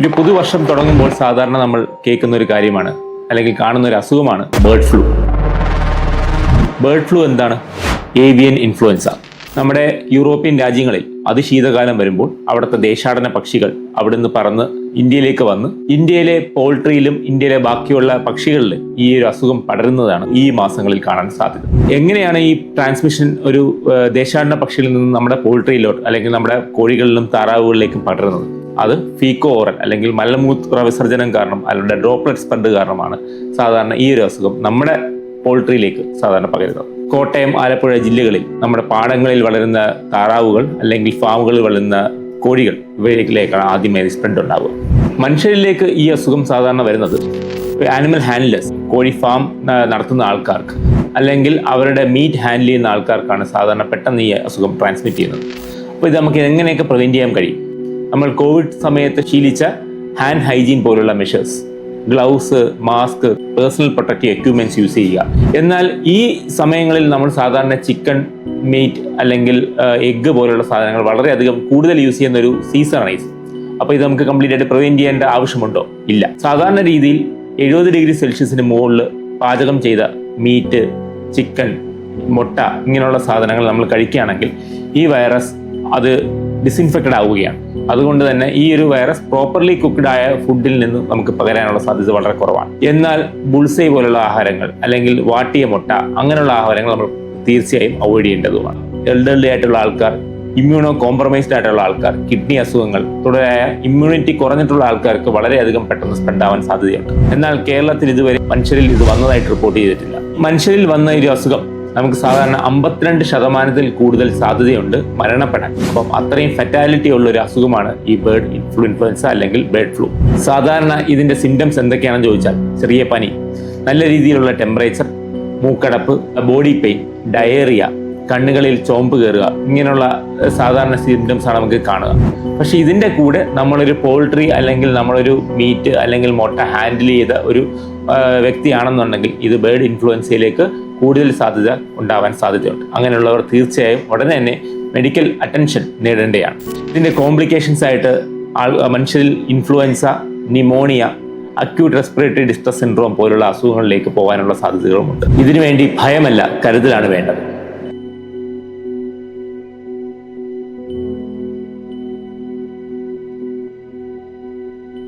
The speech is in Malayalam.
ഒരു പുതുവർഷം തുടങ്ങുമ്പോൾ സാധാരണ നമ്മൾ കേൾക്കുന്ന ഒരു കാര്യമാണ് അല്ലെങ്കിൽ കാണുന്ന ഒരു അസുഖമാണ് ബേർഡ് ഫ്ലൂ ബേർഡ് ഫ്ലൂ എന്താണ്? ഏവിയൻ ഇൻഫ്ലുവൻസ നമ്മുടെ യൂറോപ്യൻ രാജ്യങ്ങളിൽ അതിശീതകാലം വരുമ്പോൾ അവിടുത്തെ ദേശാടന പക്ഷികൾ അവിടുന്ന് പറന്ന് ഇന്ത്യയിലേക്ക് വന്ന് ഇന്ത്യയിലെ പോൾട്രിയിലും ഇന്ത്യയിലെ ബാക്കിയുള്ള പക്ഷികളിൽ ഈ ഒരു അസുഖം പടരുന്നതാണ് ഈ മാസങ്ങളിൽ കാണാൻ സാധ്യത. എങ്ങനെയാണ് ഈ ട്രാൻസ്മിഷൻ ഒരു ദേശാടന പക്ഷിയിൽ നിന്ന് നമ്മുടെ പോൾട്രിയിലോട്ട് അല്ലെങ്കിൽ നമ്മുടെ കോഴികളിലും താറാവുകളിലേക്കും പടരുന്നത്? അത് ഫീക്കോ ഓറൽ അല്ലെങ്കിൽ മലമൂത്ര വിസർജനം കാരണം അല്ലെങ്കിൽ ഡ്രോപ്ലെറ്റ് സ്പ്രെഡ് കാരണമാണ് സാധാരണ ഈ ഒരു അസുഖം നമ്മുടെ പോൾട്രിയിലേക്ക് സാധാരണ പകരുന്നത്. കോട്ടയം ആലപ്പുഴ ജില്ലകളിൽ നമ്മുടെ പാടങ്ങളിൽ വളരുന്ന താറാവുകൾ അല്ലെങ്കിൽ ഫാമുകളിൽ വളരുന്ന കോഴികൾ ഇവയിലേക്കാണ് ആദ്യമായി സ്പ്രെഡ് ഉണ്ടാവുക. മനുഷ്യരിലേക്ക് ഈ അസുഖം സാധാരണ വരുന്നത് ആനിമൽ ഹാൻഡ്ലേഴ്സ് കോഴി ഫാം നടത്തുന്ന ആൾക്കാർക്ക് അല്ലെങ്കിൽ അവരുടെ മീറ്റ് ഹാൻഡിൽ ചെയ്യുന്ന ആൾക്കാർക്കാണ് സാധാരണ പെട്ടെന്ന് ഈ അസുഖം ട്രാൻസ്മിറ്റ് ചെയ്യുന്നത്. അപ്പോൾ ഇത് നമുക്ക് എങ്ങനെയൊക്കെ പ്രിവെന്റ് ചെയ്യാൻ കഴിയും? നമ്മൾ കോവിഡ് സമയത്ത് ശീലിച്ച ഹാൻഡ് ഹൈജീൻ പോലുള്ള measures gloves mask personal protective equipments use ചെയ്യുക. എന്നാൽ ഈ സമയങ്ങളിൽ നമ്മൾ സാധാരണ ചിക്കൻ മീറ്റ് അല്ലെങ്കിൽ എഗ്ഗ് പോലുള്ള സാധനങ്ങൾ വളരെയധികം കൂടുതൽ യൂസ് ചെയ്യുന്ന ഒരു സീസണാണ് ആണ് അപ്പോൾ ഇത് നമുക്ക് കംപ്ലീറ്റ് ആയിട്ട് പ്രിവെന്റ് ചെയ്യേണ്ട ആവശ്യമുണ്ടോ? ഇല്ല. സാധാരണ രീതിയിൽ എഴുപത് ഡിഗ്രി സെൽഷ്യസിന് മുകളിൽ പാചകം ചെയ്ത മീറ്റ് ചിക്കൻ മുട്ട ഇങ്ങനെയുള്ള സാധനങ്ങൾ നമ്മൾ കഴിക്കുകയാണെങ്കിൽ ഈ വൈറസ് അത് ഡിസിൻഫെക്റ്റഡ് ആവുകയാണ്. അതുകൊണ്ട് തന്നെ ഈ ഒരു വൈറസ് പ്രോപ്പർലി കുക്ക്ഡ് ആയ ഫുഡിൽ നിന്നും നമുക്ക് പകരാനുള്ള സാധ്യത വളരെ കുറവാണ്. എന്നാൽ ബുൾസൈ പോലുള്ള ആഹാരങ്ങൾ അല്ലെങ്കിൽ വാട്ടിയ മുട്ട അങ്ങനെയുള്ള ആഹാരങ്ങൾ നമ്മൾ തീർച്ചയായും അവോയ്ഡ് ചെയ്യേണ്ടതുമാണ്. എൽഡർലി ആയിട്ടുള്ള ആൾക്കാർ ഇമ്മ്യൂണോ കോംപ്രമൈസ്ഡ് ആയിട്ടുള്ള ആൾക്കാർ കിഡ്നി അസുഖങ്ങൾ തുടരായ ഇമ്മ്യൂണിറ്റി കുറഞ്ഞിട്ടുള്ള ആൾക്കാർക്ക് വളരെയധികം പെട്ടെന്ന് സ്പ്രെഡ് ആവാൻ സാധ്യതയുണ്ട്. എന്നാൽ കേരളത്തിൽ ഇതുവരെ മനുഷ്യരിൽ ഇത് വന്നതായിട്ട് റിപ്പോർട്ട് ചെയ്തിട്ടില്ല. മനുഷ്യരിൽ വന്ന ഒരു അസുഖം നമുക്ക് സാധാരണ അമ്പത്തിരണ്ട് ശതമാനത്തിൽ കൂടുതൽ സാധ്യതയുണ്ട് മരണപ്പെടാൻ. അപ്പം അത്രയും ഫെറ്റാലിറ്റി ഉള്ള ഒരു അസുഖമാണ് ഈ ബേർഡ് ഇൻഫ്ലുവൻസ അല്ലെങ്കിൽ ബേർഡ് ഫ്ലൂ സാധാരണ ഇതിന്റെ സിംറ്റംസ് എന്തൊക്കെയാണെന്ന് ചോദിച്ചാൽ ചെറിയ പനി നല്ല രീതിയിലുള്ള ടെമ്പറേച്ചർ മൂക്കടപ്പ് ബോഡി പെയിൻ ഡയേറിയ കണ്ണുകളിൽ ചോമ്പ് കയറുക ഇങ്ങനെയുള്ള സാധാരണ സിംറ്റംസ് ആണ് നമുക്ക് കാണുക. പക്ഷെ ഇതിന്റെ കൂടെ നമ്മളൊരു പോൾട്രി അല്ലെങ്കിൽ നമ്മളൊരു മീറ്റ് അല്ലെങ്കിൽ മുട്ട ഹാൻഡിൽ ചെയ്ത ഒരു വ്യക്തിയാണെന്നുണ്ടെങ്കിൽ ഇത് ബേർഡ് ഇൻഫ്ലുവൻസയിലേക്ക് കൂടുതൽ സാധ്യത ഉണ്ടാവാൻ സാധ്യതയുണ്ട്. അങ്ങനെയുള്ളവർ തീർച്ചയായും ഉടനെ തന്നെ മെഡിക്കൽ അറ്റൻഷൻ നേടേണ്ടതാണ് ഇതിന്റെ കോംപ്ലിക്കേഷൻസ് ആയിട്ട് മനുഷ്യരിൽ influenza pneumonia acute respiratory distress syndrome പോലുള്ള അസുഖങ്ങളിലേക്ക് പോകാനുള്ള സാധ്യതകളുമുണ്ട്. ഇതിനുവേണ്ടി ഭയമല്ല കരുതലാണ് വേണ്ടത്.